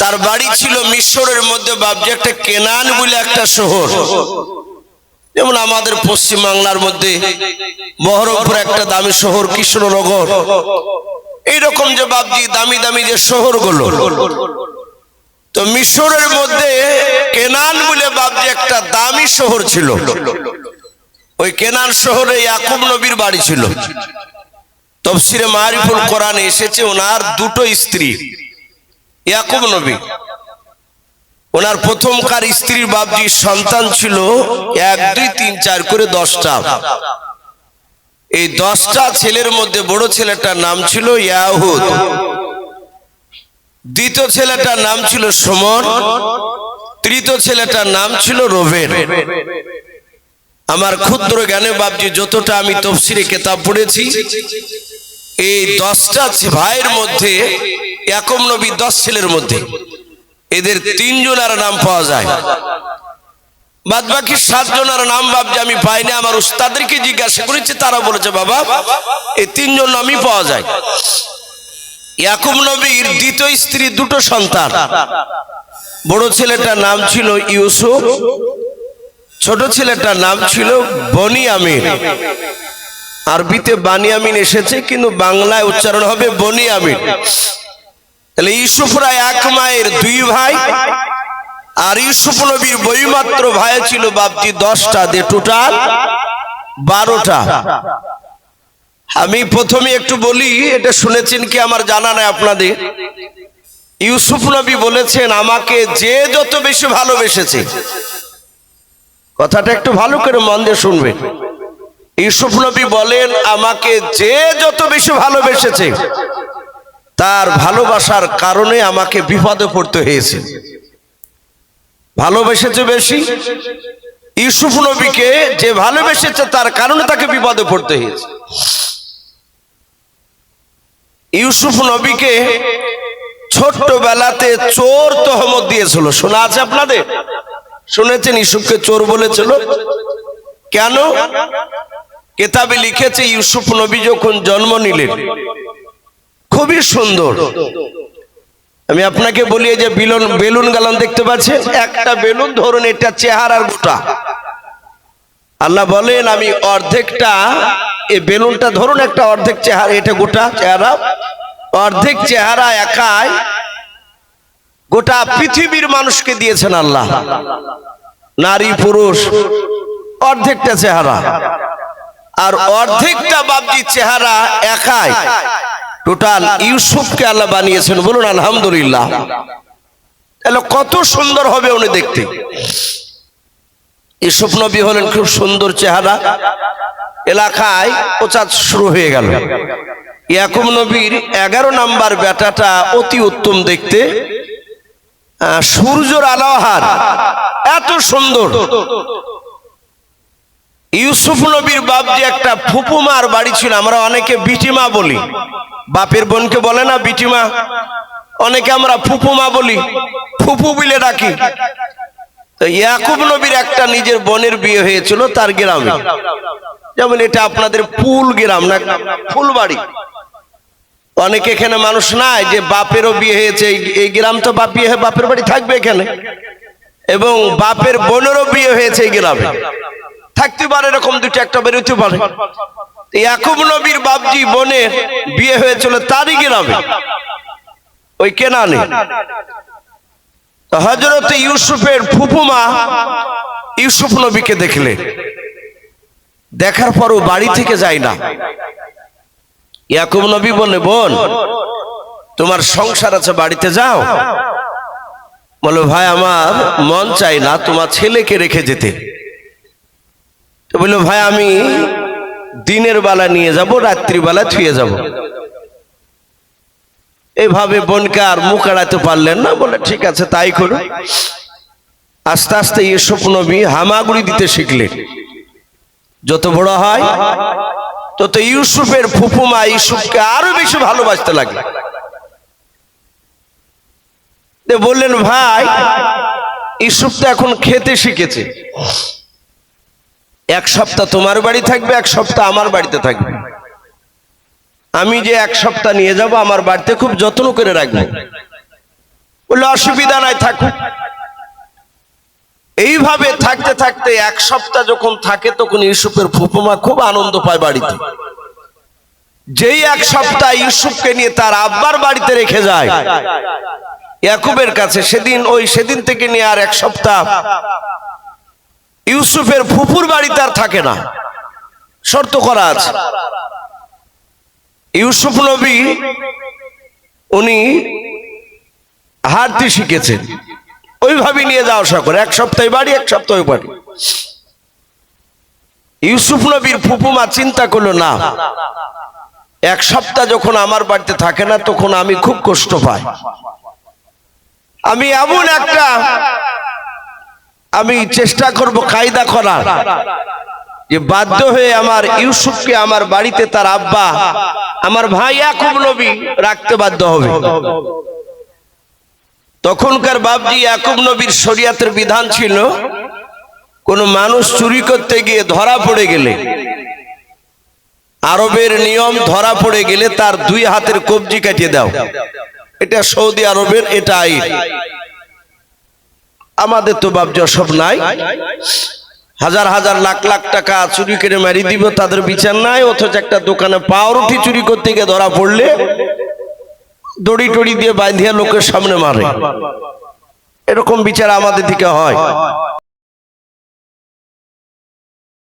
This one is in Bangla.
তার বাড়ি ছিল মিশরের মধ্যে, বাবজি একটা কেনান বলে একটা শহর। যেমন আমাদের পশ্চিম বাংলার মধ্যে বহরমপুর একটা দামি শহর, কৃষ্ণনগর। এইরকম যে বাবজি দামি দামি যে শহরগুলো। তো মিশরের মধ্যে কেনান বলে বাবজি একটা দামি শহর ছিল। ওই কেনান শহরে ইয়াকুব নবীর বাড়ি ছিল। তফসিরে মারিফুল কোরআনে এসেছে, ওনার দুটো স্ত্রী, ইয়াকুব নবী। ওনার প্রথমকার স্ত্রীর বাবজি সন্তান ছিল, এক, দুই, তিন, চার করে দশটা। এই দশটা ছেলের মধ্যে বড় ছেলেটার নাম ছিল ইয়াহুদ। দ্বিতীয় ছেলেটার নাম ছিল সমর তৃতীয় ছেলেটার নাম ছিল রোবেন। আমার ক্ষুদ্র জ্ঞানে বাবজি যতটা আমি তফসিরে কেতাব পড়েছি, এই দশটা ভাইয়ের মধ্যে একম নবী দশ ছেলের মধ্যে, এদের তিনজনের নাম পাওয়া যায়। বাদ বাকি সাতজনের নাম বাবজি আমি পাইনি, আমার উস্তাদেরকে জিজ্ঞাসা করেছি, তারা বলেছে, বাবা, এই তিনজন নামই পাওয়া যায়। ইয়াকুব নবীর দ্বিতীয় স্ত্রী দুটো সন্তান। বড় ছেলেটার নাম ছিল ইউসুফ ছোট ছেলেটার নাম ছিল বনি আমিন আরবিতে বানিয়ামিন এসেছে, কিন্তু বাংলায় উচ্চারণ হবে বনি আমিন তাহলে ইউসুফরা এক মায়ের দুই ভাই, আর ইউসুফ নবীর বইমাত্র ভাই ছিল বাপজি দশটা দিয়ে টোটাল বারোটা। আমি প্রথমে একটু বলি, এটা শুনেছেন কি আমার জানা নাই আপনাদের? ইউসুফ নবী বলেছেন, আমাকে যে যত বেশি ভালোবেসেছে কথাটা একটু ভালো করে মন দিয়ে শুনবেন ইউসুফ নবী বলেন, আমাকে যে যত বেশি ভালোবেসেছে, তার ভালোবাসার কারণে আমাকে বিপদে পড়তে হয়েছে। ভালোবেসেছে বেশি, ইউসুফ নবীকে যে ভালোবেসেছে, তার কারণে তাকে বিপদে পড়তে হয়েছে। ইউসুফ নবীকে ছোট্টবেলাতে চোর তহমত দিয়েছিল। শোনা আছে আপনাদের? শুনেছেন, ইউসুফকে চোর বলেছিল। কেন? কেতাবে লিখেছে, ইউসুফ নবী যখন জন্ম নিলেন, খুবই সুন্দর। আমি আপনাকে বলি যে বিলন, বেলুন গালন দেখতে পাচ্ছেন? একটা বেলুন, ধরুন এটা চেহারার গোটা। আল্লাহ বলেন, আমি অর্ধেকটা, এই বেলুনটা ধরুন একটা অর্ধেক চেহারা, এটা গোটা চেহারা। অর্ধেক চেহারা একাই গোটা পৃথিবীর মানুষকে দিয়েছেন আল্লাহ। নারী, পুরুষ, অর্ধেকটা চেহারা। আর অর্ধেকটা বাবজি চেহারা একাই। টোটাল ইউসুফকে আল্লাহ বানিয়েছেন, বলুন, আলহামদুলিল্লাহ। তাহলে কত সুন্দর হবে উনি দেখতে। ইউসুফ নবী হলেন খুব সুন্দর চেহারা। এলাকায় প্রচার শুরু হয়ে গেল। ইয়াকুব নবীর এগারো নাম্বার বেটাটা অতি উত্তম দেখতে। সূর্যর আলোহার। এত সুন্দর। ইউসুফ নবীর বাপ যে একটা ফুপুমার বাড়ি ছিল, আমরা অনেকে বিটিমা বলি। বাপের বোনকে বলে না বিটিমা। অনেকে আমরা ফুপুমা বলি। ফুপু বলে ডাকি। তো ইয়াকুব নবীর একটা নিজের বোনের বিয়ে হয়েছিল তার গ্রামে। যেমন এটা আপনাদের পুল গ্রাম না, ফুলবাড়ি। অনেক এখানে মানুষ নাই যে বাপেরও বিয়ে হয়েছে, এই- গ্রাম তো বাপ বিয়ে হয়ে, বাপের বাড়ি থাকবে এখানে। এবং বাপের বোনেরও বিয়ে হয়েছে এই গ্রামে। থাকতে পারে এরকম দুটো একটা বেরোতে পারে। ইয়াকুব নবীর বাপজি বোনের বিয়ে হয়েছিল তারই গ্রামে। ওই কেনানে। হজরত ইউসুফের ফুপুমা ইউসুফ নবীকে দেখলে। দেখার পরও বাড়ি থেকে যায় না। ইয়াকুব নবী বলে, বোন, তোমার সংসার আছে, বাড়িতে যাও। বলে, ভাই, আমার মন চাই না তোমার ছেলেকে রেখে যেতে। বলল ভাই, আমি দিনের বেলা নিয়ে যাব রাত্রিবেলা থুয়ে যাব। এভাবে বোনকে আর মুখ এড়াতে পারলেন না, বলে, ঠিক আছে, তাই করো। আস্তে আস্তে ইউসুফ নবী হামাগুড়ি দিতে শিখলেন। যত বড় হয় তত ইউসুফের ফুফুমা ইউসুফকে আরও বেশি ভালোবাসতে লাগল। বললেন, ভাই, ইউসুফ তো এখন খেতে শিখেছে। এক সপ্তাহ তোমার বাড়ি থাকবে, এক সপ্তাহ আমার বাড়িতে থাকবে। আমি যে এক সপ্তাহ নিয়ে যাব, আমার বাড়িতে খুব যত্ন করে রাখব। বললে, অসুবিধা নাই, থাকুক। এইভাবে থাকতে থাকতে এক সপ্তাহ যখন থাকে, তখন ইউসুফের ফুপুমা খুব আনন্দ পায় বাড়িতে। যেই এক সপ্তাহ ইউসুফকে নিয়ে তার আব্বার বাড়িতে রেখে যায়, ইয়াকুবের কাছে, সেদিন ওই সেদিন থেকে নিয়ে আর এক সপ্তাহ ইউসুফের ফুফুর বাড়িতে আর থাকে না। শর্ত করা আছে। ইউসুফ নবী, উনি হাঁটতে শিখেছেন। ওইভাবে নিয়ে যাওয়া আসা করে। এক সপ্তাহে বাড়ি, এক সপ্তাহে বাড়ি। ইউসুফ নবীর ফুপুমা চিন্তা করল, না, এক সপ্তাহ যখন আমার বাড়িতে থাকে না, তখন আমি খুব কষ্ট পাই। আমি এমন একটা, আমি চেষ্টা করব কায়দা করার যে বাধ্য হয়ে আমার ইউসুফকে আমার বাড়িতে তার আব্বা, আমার ভাই ইয়াকুব নবী রাখতে বাধ্য হবে। তখনকার বাবজি ইয়াকুব নবীর শরিয়াতের বিধান ছিল, কোন মানুষ চুরি করতে গিয়ে ধরা পড়ে গেলে, আরবের নিয়ম ধরা পড়ে গেলে তার দুই হাতের কবজি কাটিয়ে দাও। এটা সৌদি আরবের, এটা আইন। আমাদের তো বাবজি সব নাই। হাজার হাজার লাখ লাখ টাকা চুরি করে মারি দিব, তাদের বিচার নাই, অথচ একটা দোকানে পাউরুটি চুরি করতে গিয়ে ধরা পড়লে দড়ি টড়ি দিয়ে বাঁধিয়া লোকের সামনে মারে। এরকম বিচার আমাদের দিকে হয়।